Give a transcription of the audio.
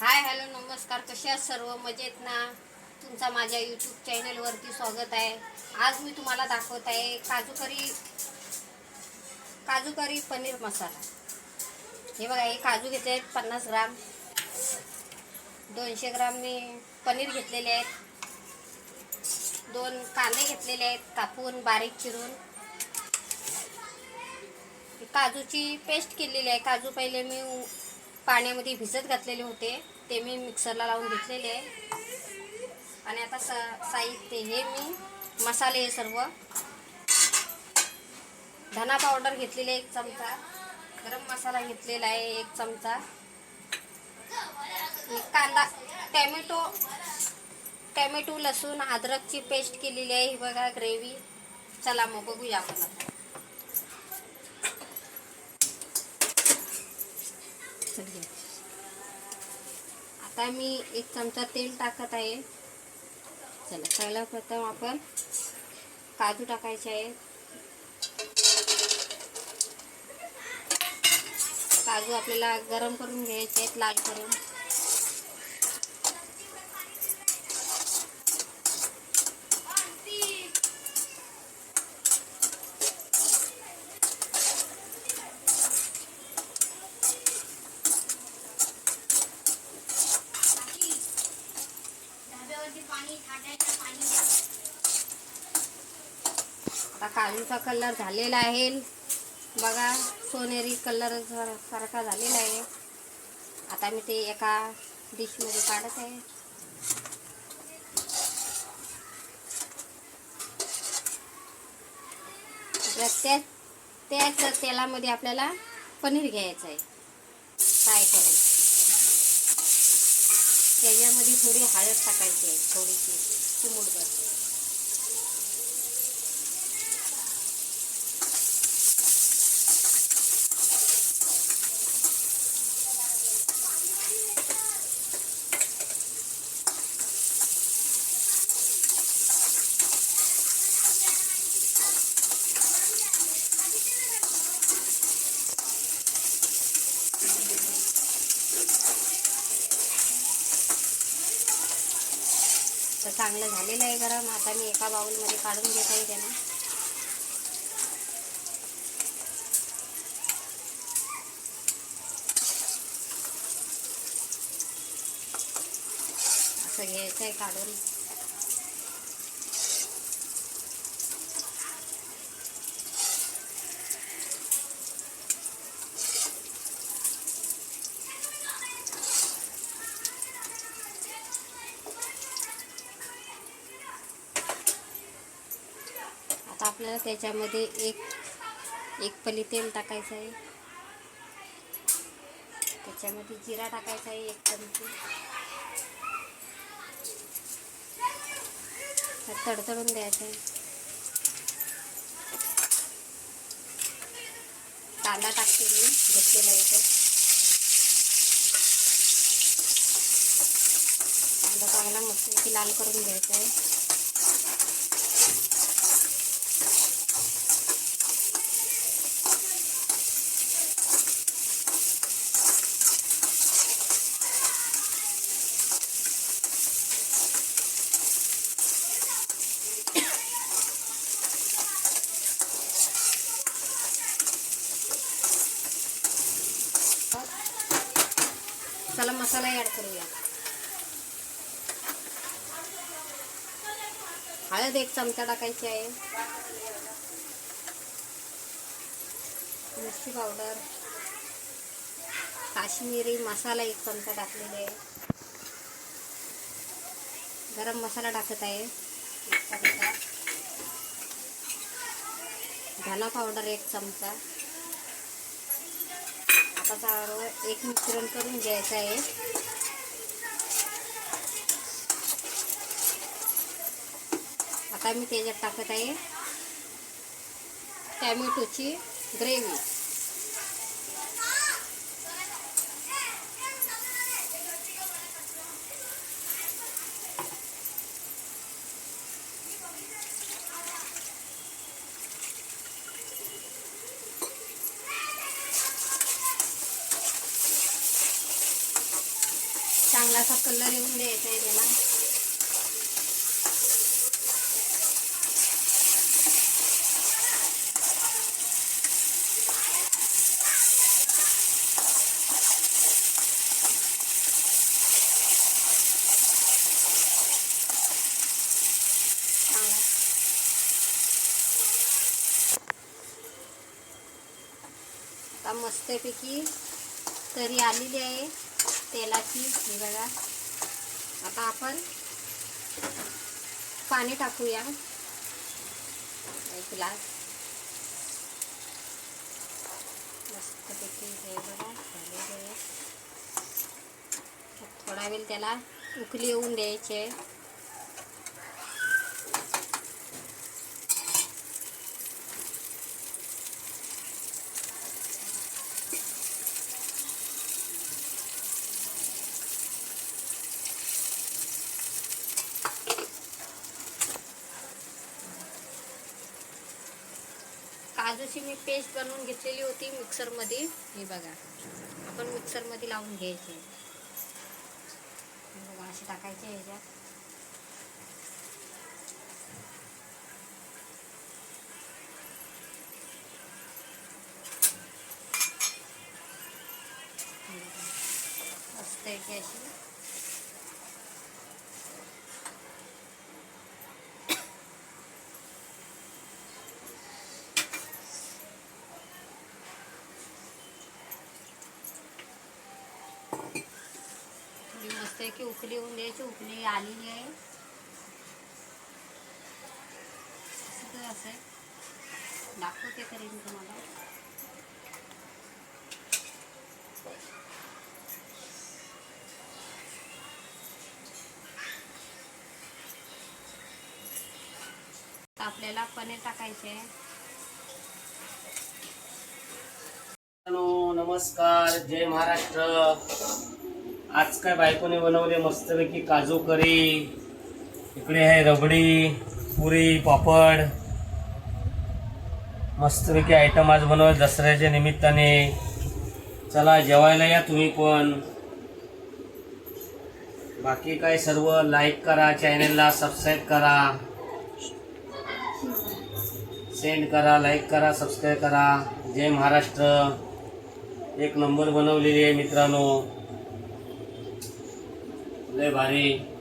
Hi hello नमस्कार. कशा सर्व? मजेत ना? तुमचा माझ्या यूट्यूब चॅनलवरती स्वागत आहे. आज मी तुम्हाला दाखवत आहे काजू करी काजू करी पनीर मसाला. हे बघा हे काजू घेतले आहेत पन्नास ग्राम. दोनशे ग्राम मी पनीर घेतलेले आहेत. दोन कांदे घेतलेले आहेत कापून बारीक चिरून. काजूची पेस्ट केलेली आहे. काजू पहिले मी पाण्यामध्ये भिजत घातलेले होते ते मी मिक्सरला लावून घेतलेले आहे. आणि आता सा साहित्य हे मी मसाले हे सर्व. धना पावडर घेतलेली आहे एक चमचा. गरम मसाला घेतलेला आहे एक चमचा. कांदा टॅमॅटो टॅमॅटो लसूण अद्रकची पेस्ट केलेली आहे. ही बघा ग्रेव्ही. चला मग बघूया आपण आता आता मी एक चमचा तेल टाकत आहे. चला पहिला प्रथम आपण काजू टाकायचे आहे. काजू आपल्याला गरम करून घ्यायचे आहेत लाल करून. आता काजूचा कलर झालेला आहे. बघा सोनेरी कलर सारखा झालेला आहे. आता मी ते एका डिशमध्ये काढत आहे. त्या त्याच तेलामध्ये आपल्याला पनीर घ्यायचं आहे. फ्राय करायचं. त्याच्यामध्ये थोडी हळद टाकायची आहे थोडीशी चिमूटभर तर चांगलं झालेलं आहे गरम आता मी एका बाउलमध्ये काढून घेत आहे त्याला. असं घ्यायचं आहे काढून आता आपल्याला त्याच्यामध्ये एक एक पली तेल टाकायचं आहे. त्याच्यामध्ये जिरा टाकायचा आहे एक चमची. तडतडून द्यायचं आहे. कांदा टाकते मी घेतलेला आहे कांदा चांगला मस्त लाल करून घ्यायचा आहे. मसाला मसाला ॲड करूया. हळद एक चमचा टाकायची आहे. मिरची पावडर. काश्मीरी मसाला एक चमचा टाकलेला आहे. गरम मसाला टाकत आहे. धना पावडर एक चमचा. आता एक मिश्रण करून घ्यायचं आहे. आता मी त्याच्यात टाकत आहे टॅमॅटोची ग्रेव्ही. चांगलासा कलर येऊन द्यायचा आहे त्याला. आता मस्तपैकी तरी आलेली आहे. तेलाची हे बघा. आता आपण पाणी टाकूया. एक ग्लास. मस्तपैकी हे बघा झालेलं थोडा वेळ त्याला उकली येऊन द्यायचे. आहे काजूची मी पेस्ट बनवून घेतलेली होती मिक्सरमध्ये हे बघा. आपण मिक्सरमध्ये लावून घ्यायचे. बघा असे टाकायचे ह्याच्यात. हे मस्त आहे की अशी. थोडी मस्त की उकली येऊन द्यायची उकळी आलेली आहे असं आहे. दाखवते तरी मी तुम्हाला. आपल्याला पनीर टाकायचे नमस्कार. जय महाराष्ट्र. आज काय बायकोने बनवले मस्तपैकी काजू करी इकडे आहे रबडी पुरी पापड. मस्तपैकी आयटम आज बनवले दसऱ्याच्या निमित्ताने. चला जेवायला या तुम्ही पण. बाकी काय सर्व लाईक करा चॅनलला सबस्क्राईब करा. सेंड करा लाईक करा सबस्क्राईब करा. जय महाराष्ट्र. एक नंबर बनवलेली आहे मित्रांनो. लय भारी.